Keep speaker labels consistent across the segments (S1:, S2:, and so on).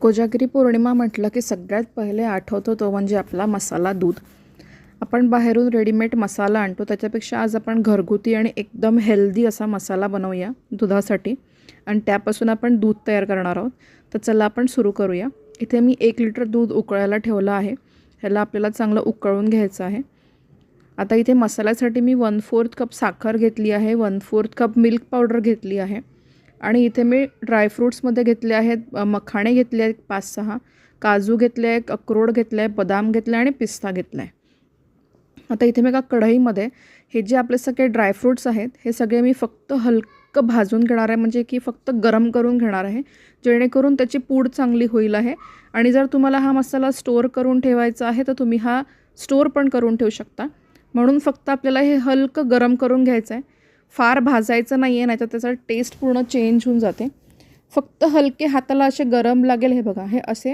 S1: कोजागिरी पौर्णिमा म्हटलं की सगळ्यात पहिले आठवतो तो म्हणजे आपला मसाला दूध. आपण बाहेरून रेडीमेड मसाला आणतो त्याच्यापेक्षा आज आपण घरगुती आणि एकदम हेल्दी असा मसाला बनवूया दुधासाठी. आणि त्यापासून आपण दूध तयार करणार आहोत. तर चला आपण सुरू करूया. इथे मी एक लिटर दूध उकळायला ठेवलं आहे. ह्याला आपल्याला चांगलं उकळून घ्यायचं आहे. आता इथे मसाल्यासाठी मी वन फोर्थ कप साखर घेतली आहे. One fourth cup milk powder घेतली आहे. आणि इथे मी ड्रायफ्रूट्समध्ये घेतले आहेत मखाणे घेतले आहेत पाच सहा काजू घेतले आहे अक्रोड घेतलं आहे बदाम घेतले आणि पिस्ता घेतला आहे. आता इथे मी एका कढईमध्ये हे जे आपले सगळे ड्रायफ्रूट्स आहेत हे सगळे मी फक्त हलकं भाजून घेणार आहे म्हणजे की फक्त गरम करून घेणार आहे जेणेकरून त्याची पूड चांगली होईल आहे. आणि जर तुम्हाला हा मसाला स्टोअर करून ठेवायचा आहे तर तुम्ही हा स्टोअर पण करून ठेवू शकता. म्हणून फक्त आपल्याला हे हलकं गरम करून घ्यायचं आहे. फार भाजायचं नाही आहे नाहीतर त्याचा टेस्ट पूर्ण चेंज होऊन जाते. फक्त हलके हाताला असे गरम लागेल हे बघा हे असे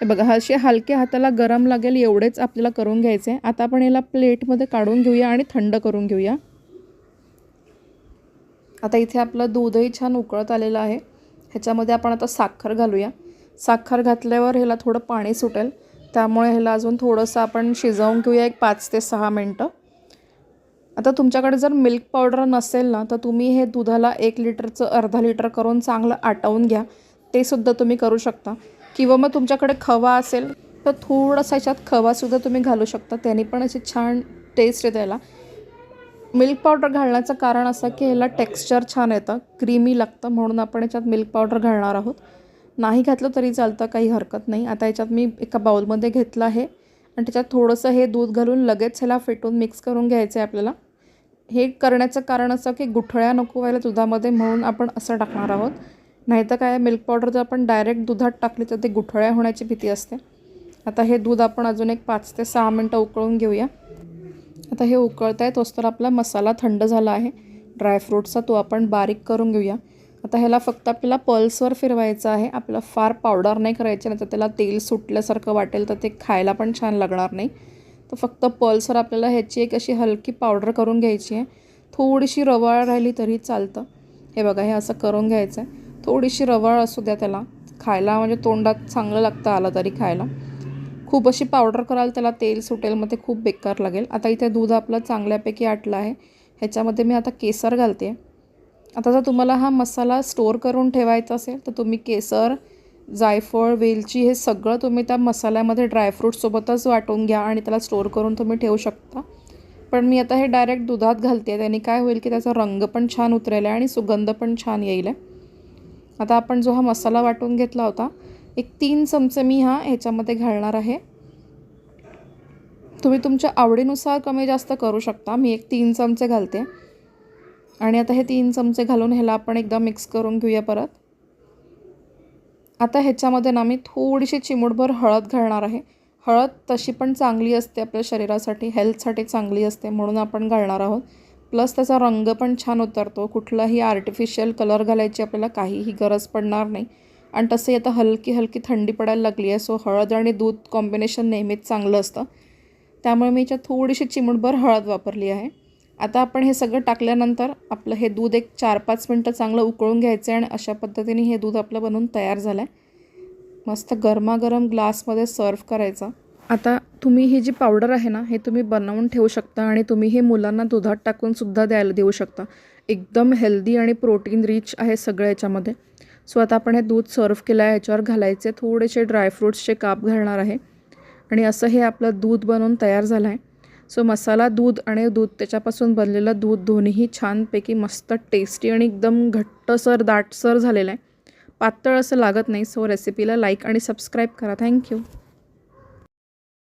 S1: हे बघा असे हलके हाताला गरम लागेल एवढेच आपल्याला करून घ्यायचे. आहे आता आपण याला प्लेटमध्ये काढून घेऊया आणि थंड करून घेऊया. आता इथे आपलं दूधही छान उकळत आलेलं आहे. ह्याच्यामध्ये आपण आता साखर घालूया. साखर घातल्यावर ह्याला थोडं पाणी सुटेल. त्यामुळे ह्याला अजून थोडंसं आपण शिजवून घेऊया एक पाच ते सहा मिनटं. आता तुमच्याकडे जर मिल्क पावडर नसेल ना तर तुम्ही हे दुधाला एक लिटरचं अर्धा लिटर करून चांगलं आटवून घ्या. ते सुद्धा तुम्ही करू शकता. किंवा मग तुमच्याकडे खवा असेल तर थोडासा याच्यात खवासुद्धा तुम्ही घालू शकता. त्याने पण अशी छान टेस्ट येते याला. मिल्क पावडर घालण्याचं कारण असं की ह्याला टेक्स्चर छान येतं क्रीमी लागतं म्हणून आपण याच्यात मिल्क पावडर घालणार आहोत. नाही घातलं तरी चालतं काही हरकत नाही. आता याच्यात मी एका बाउलमध्ये घेतलं आहे. आणि त्याच्यात थोडंसं हे दूध घालून लगेच ह्याला फेटून मिक्स करून घ्यायचं आहे आपल्याला. हे करण्याचं कारण असं की गुठळ्या नको व्हायला दुधामध्ये म्हणून आपण असं टाकणार आहोत. नाहीतर काय मिल्क पावडर जर आपण डायरेक्ट दुधात टाकली तर ते गुठळ्या होण्याची भीती असते. आता हे दूध आपण अजून एक पाच ते सहा मिनटं उकळून घेऊया. आता हे उकळत आहे तोच तर आपला मसाला थंड झाला आहे. ड्रायफ्रूटचा तो आपण बारीक करून घेऊया. आता ह्याला फक्त आपल्याला पल्सवर फिरवायचं आहे. आपला फार पावडर नाही करायचे नाही तर त्याला तेल सुटल्यासारखं वाटेल तर ते खायला पण छान लागणार नाही. तर फक्त पल्सवर आपल्याला ह्याची एक अशी हलकी पावडर करून घ्यायची आहे. थोडीशी रवाळ राहिली तरी चालतं. हे बघा हे असं करून घ्यायचं आहे थोडीशी रवाळ असू द्या त्याला. खायला म्हणजे तोंडात चांगलं लागतं आलं तरी खायला. खूप अशी पावडर कराल त्याला तेल सुटेल मग ते खूप बेकार लागेल. आता इथे दूध आपलं चांगल्यापैकी आटलं आहे. ह्याच्यामध्ये मी आता केसर घालते. आता जर तुम्हाला हा मसाला स्टोअर करून ठेवायचा असेल तर तुम्ही केसर जायफळ वेलची हे सगळं तुम्ही त्या मसाल्यामध्ये ड्रायफ्रूटसोबतच वाटून घ्या आणि त्याला स्टोअर करून तुम्ही ठेवू शकता. पण मी आता हे डायरेक्ट दुधात घालते. त्याने काय होईल की त्याचा रंग पण छान उतरेल आहे आणि सुगंध पण छान येईल आहे. आता आपण जो हा मसाला वाटून घेतला होता एक तीन चमचे मी हा ह्याच्यामध्ये घालणार आहे. तुम्ही तुमच्या आवडीनुसार कमी जास्त करू शकता. मी एक तीन चमचे घालते. आणि आता हे तीन चमचे घालून ह्याला आपण एकदा मिक्स करून घेऊया परत. आता ह्याच्यामध्ये ना मी थोडीशी चिमूटभर हळद घालणार आहे. हळद तशी पण चांगली असते आपल्या शरीरासाठी हेल्थसाठी चांगली असते म्हणून आपण घालणार आहोत. प्लस त्याचा रंग पण छान उतरतो. कुठलाही आर्टिफिशियल कलर घालायची आपल्याला काहीही गरज पडणार नाही. आणि तसंही आता हलकी हलकी थंडी पडायला लागली आहे सो हळद आणि दूध कॉम्बिनेशन नेहमीच चांगलं असतं. त्यामुळे मी याच्यात थोडीशी चिमूटभर हळद वापरली आहे. आता आपण हे सगळं टाकल्यानंतर आपलं हे दूध एक चार पाच मिनटं चांगलं उकळून घ्यायचं आहे आणि अशा पद्धतीने हे दूध आपलं बनवून तयार झालं आहे. मस्त गरमागरम ग्लासमध्ये सर्व करायचा. आता तुम्ही ही जी पावडर आहे ना हे तुम्ही बनवून ठेवू शकता आणि तुम्ही हे मुलांना दुधात टाकून सुद्धा द्यायला देऊ शकता. एकदम हेल्दी आणि प्रोटीन रिच आहे सगळं याच्यामध्ये. सो आता आपण हे दूध सर्व केलं आहे याच्यावर घालायचे. थोडेसे ड्रायफ्रूट्सचे काप घालणार आहे. आणि असं हे आपलं दूध बनवून तयार झालं आहे. सो मसाला दूध आणि दूध त्याच्यापासून बनलेलं दूध दोन्हीही छानपैकी मस्त टेस्टी आणि एकदम घट्टसर दाटसर झालेलं आहे. पातळ असं लागत नाही सो रेसिपीला लाईक आणि सबस्क्राईब करा. थँक्यू